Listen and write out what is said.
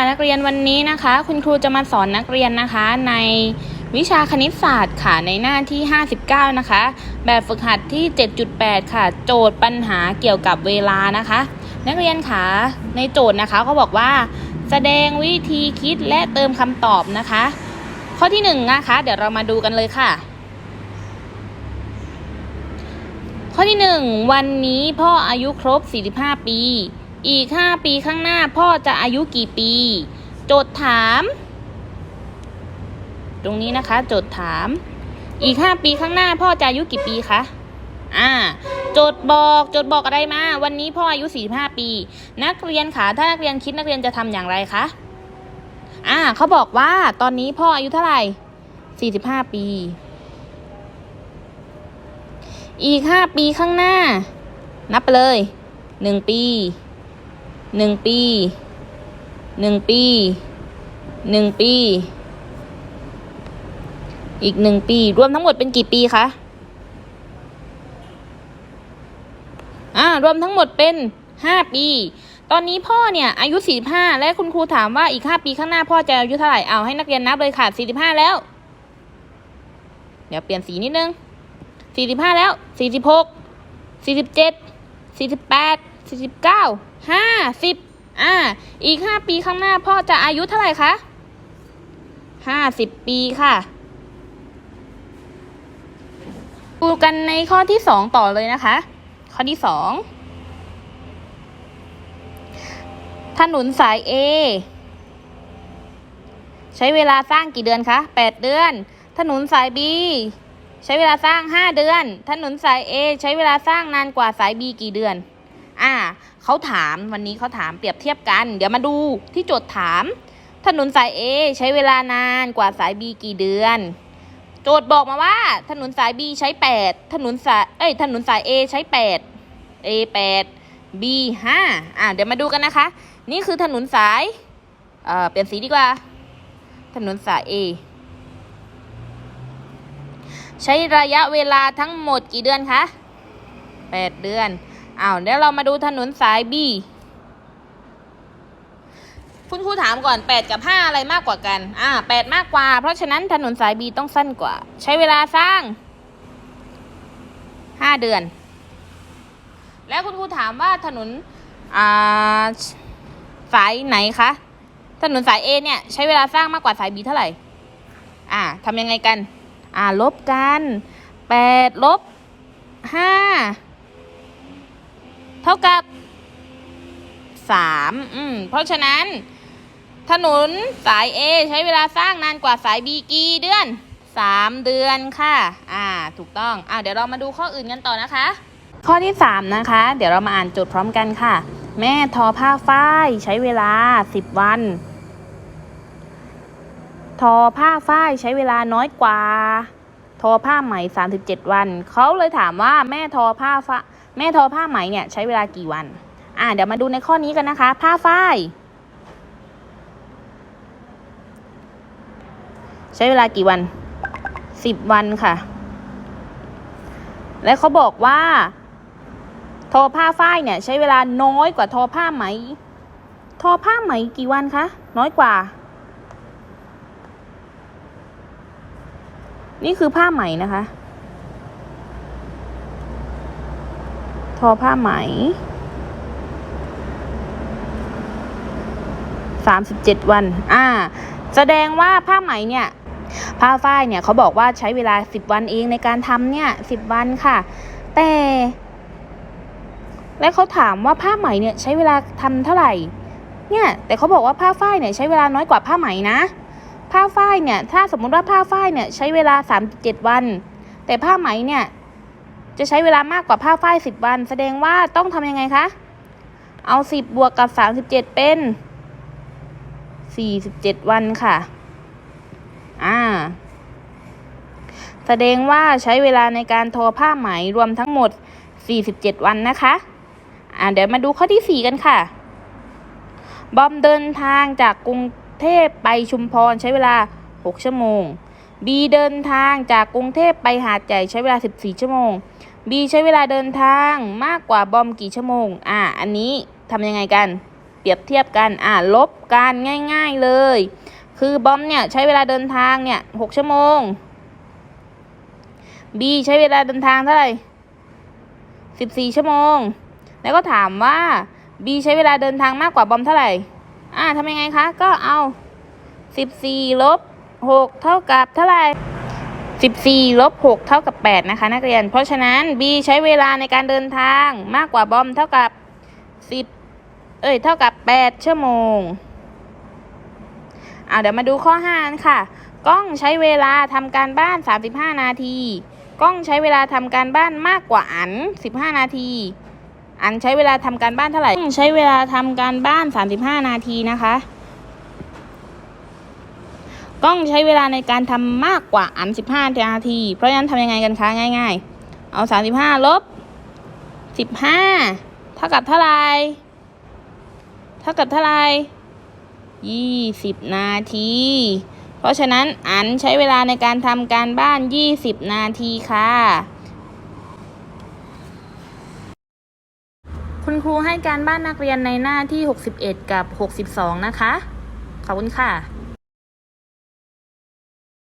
ค่ะนักเรียนวันนี้นะคะ คุณครูจะมาสอนนักเรียนนะคะ ในวิชาคณิตศาสตร์ค่ะในหน้าที่ 59 นะคะ แบบฝึกหัดที่ 7.8 ค่ะ โจทย์ปัญหาเกี่ยวกับเวลานะคะ นักเรียนค่ะในโจทย์นะคะเขาบอกว่า แสดงวิธีคิดและเติมคำตอบนะคะ ข้อที่1นงนะคะ เดี๋ยวเรามาดูกันเลยค่ะ ข้อที่ 1 วันนี้พ่ออายุครบ 45 ปี อีก 5 ปีข้างหน้าพ่อจะอายุกี่ปี โจทย์ถาม ตรงนี้นะคะ โจทย์ถาม อีก 5 ปีข้างหน้าพ่อจะอายุกี่ปีคะอ่าโจทย์บอกโจทย์บอกอะไรมา วันนี้พ่ออายุ 45 ปี นักเรียนคะถ้านักเรียนคิดนักเรียนจะทำอย่างไรคะอ่าเขาบอกว่าตอนนี้พ่ออายุเท่าไหร่ 45 ปี อีก 5 ปีข้างหน้า นับไปเลย 1 ปี หนึ่งปีหนึ่งปีหนึ่งปี อีกหนึ่งปี รวมทั้งหมดเป็นกี่ปีคะอ่ารวมทั้งหมดเป็นห้าปี ตอนนี้พ่อเนี่ยอายุสี่สิบห้าและคุณครูถามว่าอีกห้าปีข้างหน้าพ่อจะอายุเท่าไหร่เอาให้นักเรียนนับเลยค่ะสี่สิบห้าแล้ว เดี๋ยวเปลี่ยนสีนิดนึงสี่สิบห้าแล้วสี่สิบหกสี่สิบเจ็ดสี่สิบแปด สี่สิบเก้าห้าสิบอ่า อีกห้าปีข้างหน้าพ่อจะอายุเท่าไหร่คะห้าสิบปีค่ะ ดูกันในข้อที่สองต่อเลยนะคะ ข้อที่สองถนนสาย A ใช้เวลาสร้างกี่เดือนคะแปดเดือน ถนนสาย B ใช้เวลาสร้างห้าเดือน ถนนสาย A ใช้เวลาสร้างนานกว่าสาย B กี่เดือน อ่าเขาถามวันนี้เขาถามเปรียบเทียบกัน เดี๋ยวมาดูที่โจทย์ถาม ถนนสาย A ใช้เวลานานกว่าสาย B กี่เดือน โจทย์บอกมาว่า ถนนสาย B ใช้ 8 ถนนสายเอ้ยถนนสาย A ใช้ 8 A 8 B 5อ่าเดี๋ยวมาดูกันนะคะ นี่คือถนนสายเอ่อเปลี่ยนสีดีกว่า ถนนสาย A ใช้ระยะเวลาทั้งหมดกี่เดือนคะ8 เดือน อ้าวเดี๋ยวเรามาดูถนนสาย B คุณครูถามก่อน 8 กับ 5 อะไรมากกว่ากัน อ่า 8 มากกว่า เพราะฉะนั้นถนนสาย B ต้องสั้นกว่า ใช้เวลาสร้าง 5 เดือน แล้วคุณครูถามว่าถนนอ่าสายไหนคะ ถนนสาย A เนี่ย ใช้เวลาสร้างมากกว่าสาย B เท่าไหร่ อ่าทำยังไงกัน อ่า ลบกัน 8 ลบ 5 ท่ากับ3อืมเพราะฉะนั้น ถนนสาย A ใช้เวลาสร้างนานกว่าสาย B กี่เดือน3เดือนค่ะ อ่า ถูกต้องอ่าเดี๋ยวเรามาดูข้ออื่นกันต่อนะคะ ข้อที่3นะคะ เดี๋ยวเรามาอ่านโจทย์พร้อมกันค่ะ แม่ทอผ้าฝ้ายใช้เวลา10วัน ทอผ้าฝ้ายใช้เวลาน้อยกว่า ทอผ้าไหม37วัน เขาเลยถามว่าแม่ทอผ้าฝ้า แม่ทอผ้าไหมเนี่ยใช้เวลากี่วัน อ่าเดี๋ยวมาดูในข้อนี้กันนะคะ ผ้าฝ้ายใช้เวลากี่วันสิบวันค่ะ และเขาบอกว่า ทอผ้าฝ้ายเนี่ยใช้เวลาน้อยกว่าทอผ้าไหม ทอผ้าไหมกี่วันคะน้อยกว่า นี่คือผ้าไหมนะคะ ทอผ้าไหมสามสิบเจ็ดวัน อ่า แสดงว่าผ้าไหมเนี่ย ผ้าฝ้ายเนี่ยเขาบอกว่าใช้เวลาสิบวันเองในการทำเนี่ยสิบวันค่ะ แต่ และเขาถามว่าผ้าไหมเนี่ยใช้เวลาทำเท่าไหร่ เนี่ย แต่เขาบอกว่าผ้าฝ้ายเนี่ยใช้เวลาน้อยกว่าผ้าไหมนะ ผ้าฝ้ายเนี่ย ถ้าสมมติว่าผ้าฝ้ายเนี่ยใช้เวลาสามเจ็ดวัน แต่ผ้าไหมเนี่ย จะใช้เวลามากกว่าผ้าฝ้ายสิบวัน แสดงว่าต้องทำยังไงคะ เอาสิบบวกกับสามสิบเจ็ดเป็นสี่สิบเจ็ดวันค่ะ อ่า แสดงว่าใช้เวลาในการทอผ้าไหมรวมทั้งหมด 47 วันนะคะ อ่า เดี๋ยวมาดูข้อที่ 4 กันค่ะ บอมเดินทางจากกรุงเทพไปชุมพรใช้เวลา 6 ชั่วโมง บีเดินทางจากกรุงเทพไปหาดใหญ่ใช้เวลา 14 ชั่วโมงบีใช้เวลาเดินทางมากกว่าบอมกี่ชั่วโมง อ่า อันนี้ทำยังไงกัน เปรียบเทียบกัน อ่า ลบกันง่ายๆเลย คือบอมเนี่ยใช้เวลาเดินทางเนี่ยหกชั่วโมง B ใช้เวลาเดินทางเท่าไหร่สิบสี่ชั่วโมง แล้วก็ถามว่า B ใช้เวลาเดินทางมากกว่าบอมเท่าไหร่ อ่าทำยังไงคะ ก็เอาสิบสี่ลบ หกเท่ากับเท่าไหร่สิบสี่ลบหกเท่ากับแปดนะคะ นักเรียน เพราะฉะนั้น B ใช้เวลาในการเดินทางมากกว่าบอมเท่ากับสิบเอ้ย เท่ากับแปดชั่วโมงเอาเดี๋ยวมาดูข้อห้าค่ะ กล้องใช้เวลาทำการบ้าน 35 นาที กล้องใช้เวลาทำการบ้านมากกว่าอัน 15 นาที อันใช้เวลาทำการบ้านเท่าไหร่ ใช้เวลาทำการบ้าน 35 นาทีนะคะ กล้องใช้เวลาในการทำมากกว่าอัน15นาที เพราะฉะนั้นทำยังไงกันคะง่าย ๆ เอา 35 ลบ 15 เท่ากับเท่าไหร่เท่ากับเท่าไหร่ยี่สิบนาที เพราะฉะนั้นอันใช้เวลาในการทำการบ้านยี่สิบนาทีค่ะ คุณครูให้การบ้านนักเรียนในหน้าที่ 61 กับ 62 นะคะ ขอบคุณค่ะ